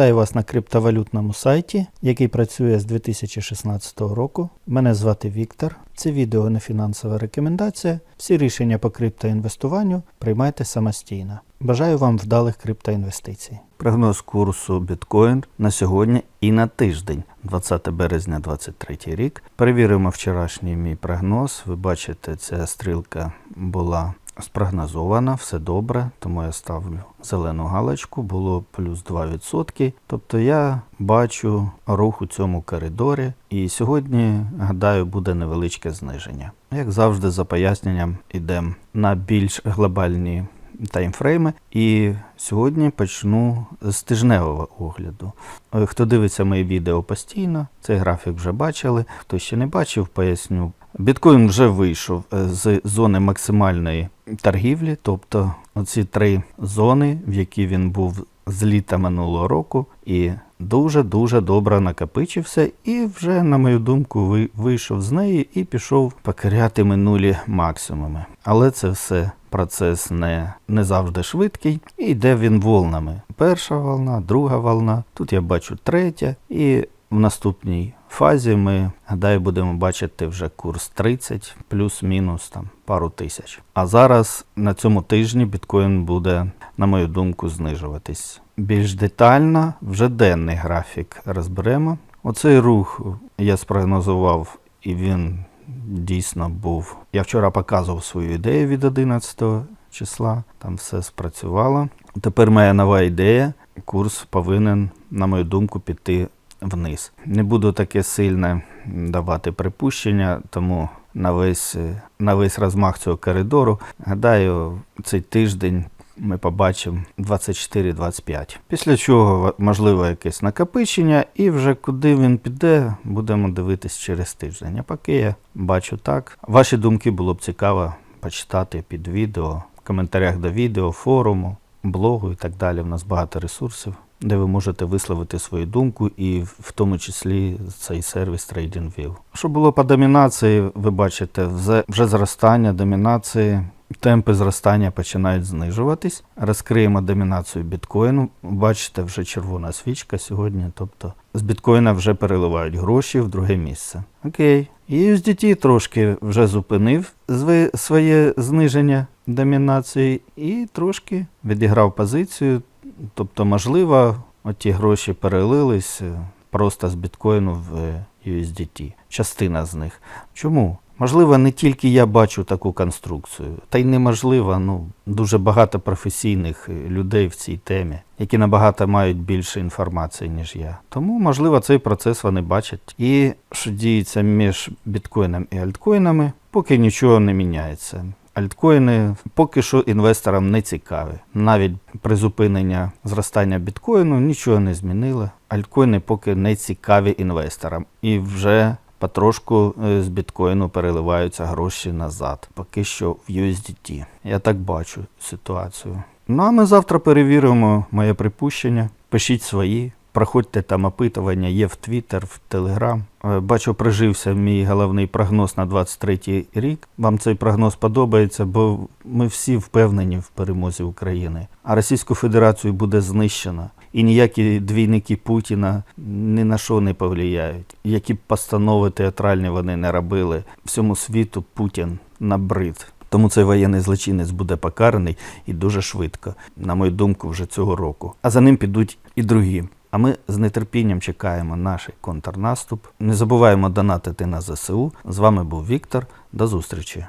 Вітаю вас на криптовалютному сайті, який працює з 2016 року. Мене звати Віктор. Це відео не фінансова рекомендація. Всі рішення по криптоінвестуванню приймайте самостійно. Бажаю вам вдалих криптоінвестицій. Прогноз курсу біткоін на сьогодні і на тиждень, 20 березня 2023 рік. Перевіримо вчорашній мій прогноз. Ви бачите, ця стрілка була спрогнозована, все добре, тому я ставлю зелену галочку, було плюс 2%. Тобто я бачу рух у цьому коридорі, і сьогодні, гадаю, буде невеличке зниження. Як завжди, за поясненням йдемо на більш глобальні таймфрейми. І сьогодні почну з тижневого огляду. Е, Хто дивиться мої відео постійно, цей графік вже бачили. Хто ще не бачив, поясню. Біткоін вже вийшов е, з зони максимальної торгівлі, тобто оці три зони, в які він був з літа минулого року, і дуже-дуже добре накопичився, і вже, на мою думку, ви- вийшов з неї і пішов покоряти минулі максимуми. Але це все процес не, не завжди швидкий, і йде він волнами. Перша волна, друга волна, тут я бачу третя, і в наступній фазі ми, гадаю, будемо бачити вже курс 30 плюс-мінус там пару тисяч. А зараз на цьому тижні біткоін буде, на мою думку, знижуватись. Більш детально вже денний графік розберемо. Оцей рух я спрогнозував, і він дійсно був. Я вчора показував свою ідею від 11 числа, там все спрацювало. Тепер моя нова ідея. Курс повинен, на мою думку, піти вниз. Не буду таке сильне давати припущення, тому на весь, на весь розмах цього коридору, гадаю, цей тиждень ми побачимо 24-25. Після чого можливо якесь накопичення, і вже куди він піде, будемо дивитись через тиждень. А поки я бачу так. Ваші думки було б цікаво почитати під відео, в коментарях до відео, форуму, блогу і так далі. У нас багато ресурсів, де ви можете висловити свою думку, і в тому числі цей сервіс TradingView. Що було по домінації, ви бачите, вже зростання домінації. Темпи зростання починають знижуватись. Розкриємо домінацію біткоїну. Бачите, вже червона свічка сьогодні. Тобто з біткоїна вже переливають гроші в друге місце. Окей. І USDT трошки вже зупинив своє зниження домінації і трошки відіграв позицію. Тобто, можливо, оті гроші перелились е, просто з біткоїну в е, USDT. Частина з них. Чому? Можливо, не тільки я бачу таку конструкцію, та й неможливо, ну, дуже багато професійних е, людей в цій темі, які набагато мають більше інформації, ніж я. Тому, можливо, цей процес вони бачать. І що діється між біткоїном і альткоїнами, поки нічого не міняється. Альткоїни поки що інвесторам не цікаві. Навіть призупинення зростання біткоїну нічого не змінило. Альткоїни поки не цікаві інвесторам. І вже потрошку е, з біткоїну переливаються гроші назад. Поки що в USDT. Я так бачу ситуацію. Ну а ми завтра перевіримо моє припущення. Пишіть свої. Проходьте там опитування, є в Твіттер, в Телеграм. Бачу, прижився мій головний прогноз на 23 рік. Вам цей прогноз подобається, бо ми всі впевнені в перемозі України. А Російську Федерацію буде знищено. І ніякі двійники Путіна ні на що не повлияють. Які б постанови театральні вони не робили, всьому світу Путін набрид. Тому цей воєнний злочинець буде покараний і дуже швидко, на мою думку, вже цього року. А за ним підуть і другі. А ми з нетерпінням чекаємо наш контрнаступ. Не забуваємо донатити на ЗСУ. З вами був Віктор. До зустрічі.